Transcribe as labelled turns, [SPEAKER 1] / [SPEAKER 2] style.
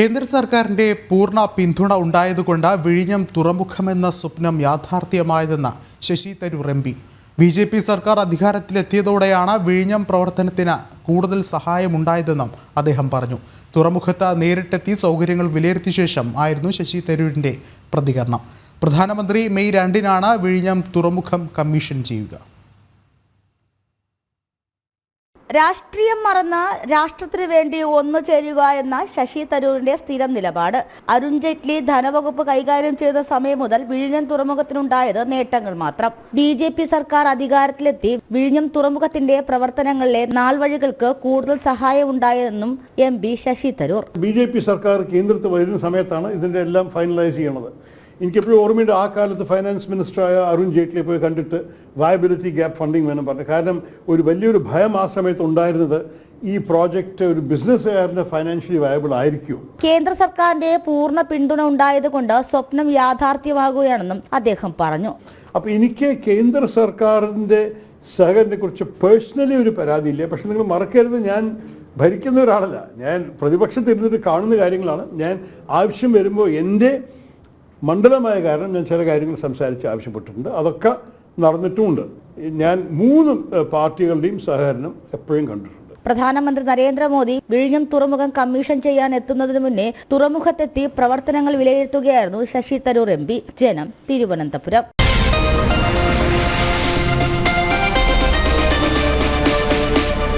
[SPEAKER 1] കേന്ദ്ര സർക്കാരിന്റെ പൂർണ പിന്തുണ ഉണ്ടായതുകൊണ്ട് വിഴിഞ്ഞം തുറമുഖമെന്ന സ്വപ്നം യാഥാർത്ഥ്യമായതെന്ന് Shashi Tharoor M P. B J P സർക്കാർ അധികാരത്തിലെത്തിയതോടെയാണ് വിഴിഞ്ഞം പ്രവർത്തനത്തിന് കൂടുതൽ സഹായമുണ്ടായതെന്നും അദ്ദേഹം പറഞ്ഞു. തുറമുഖത്ത് നേരിട്ടെത്തി സൗകര്യങ്ങൾ വിലയിരുത്തിയ ശേഷം ആയിരുന്നു ശശി തരൂരിന്റെ പ്രതികരണം. പ്രധാനമന്ത്രി മെയ് രണ്ടിനാണ് വിഴിഞ്ഞം തുറമുഖം കമ്മീഷൻ ചെയ്യുക.
[SPEAKER 2] രാഷ്ട്രീയം മറന്ന് രാഷ്ട്രത്തിന് വേണ്ടി ഒന്നു ചേരുക എന്ന ശശി തരൂരിന്റെ സ്ഥിരം നിലപാട്. അരുൺ ജെയ്റ്റ്ലി ധനവകുപ്പ് കൈകാര്യം ചെയ്ത സമയം മുതൽ വിഴിഞ്ഞം തുറമുഖത്തിനുണ്ടായത് നേട്ടങ്ങൾ മാത്രം. ബി ജെ പി സർക്കാർ അധികാരത്തിലെത്തി വിഴിഞ്ഞം തുറമുഖത്തിന്റെ പ്രവർത്തനങ്ങളിലെ നാൾവഴികൾക്ക് കൂടുതൽ സഹായമുണ്ടായതെന്നും M P Shashi Tharoor.
[SPEAKER 3] B സർക്കാർ കേന്ദ്രത്തിൽ വരുന്ന സമയത്താണ് ഇതിന്റെ എല്ലാം ഫൈനലൈസ് ചെയ്യണത്. എനിക്കെപ്പോഴും ഓർമ്മയുണ്ട് ആ കാലത്ത് ഫൈനാൻസ് മിനിസ്റ്ററായ അരുൺ ജെയ്റ്റ്ലിയെ പോയി കണ്ടിട്ട് വയബിലിറ്റി ഗ്യാപ്പ് ഫണ്ടിങ് വേണം പറഞ്ഞു. കാരണം ഒരു വലിയൊരു ഭയം ആ സമയത്ത് ഉണ്ടായിരുന്നത് ഈ പ്രോജക്റ്റ് ഒരു ബിസിനസ്സുകാരന് ഫൈനാൻഷ്യലി വയബിൾ ആയിരിക്കും.
[SPEAKER 2] കേന്ദ്ര സർക്കാരിന്റെ പൂർണ പിന്തുണ ഉണ്ടായതുകൊണ്ട് സ്വപ്നം യാഥാർത്ഥ്യമാകുകയാണെന്നും അദ്ദേഹം പറഞ്ഞു.
[SPEAKER 3] അപ്പോൾ എനിക്ക് കേന്ദ്ര സർക്കാരിന്റെ സഹകരണത്തെക്കുറിച്ച് പേഴ്സണലി ഒരു പരാതി ഇല്ല. പക്ഷെ നിങ്ങൾ മറക്കരുത് ഞാൻ ഭരിക്കുന്ന ഒരാളല്ല. ഞാൻ പ്രതിപക്ഷത്തിരുന്നിട്ട് കാണുന്ന കാര്യങ്ങളാണ്. ഞാൻ ആവശ്യം വരുമ്പോൾ എന്റെ മണ്ഡലമായ കാരണം ഞാൻ ചില കാര്യങ്ങൾ സംസാരിച്ച് ആവശ്യപ്പെട്ടിട്ടുണ്ട്. അതൊക്കെ നടന്നിട്ടുമുണ്ട്. ഞാൻ മൂന്ന് പാർട്ടികളുടെയും സഹകരണം എപ്പോഴും കണ്ടിട്ടുണ്ട്.
[SPEAKER 2] പ്രധാനമന്ത്രി നരേന്ദ്രമോദി വിഴിഞ്ഞം തുറമുഖം കമ്മീഷൻ ചെയ്യാൻ എത്തുന്നതിന് മുന്നേ തുറമുഖത്തെത്തി പ്രവർത്തനങ്ങൾ വിലയിരുത്തുകയായിരുന്നു ശശി തരൂർ എം ജനം തിരുവനന്തപുരം.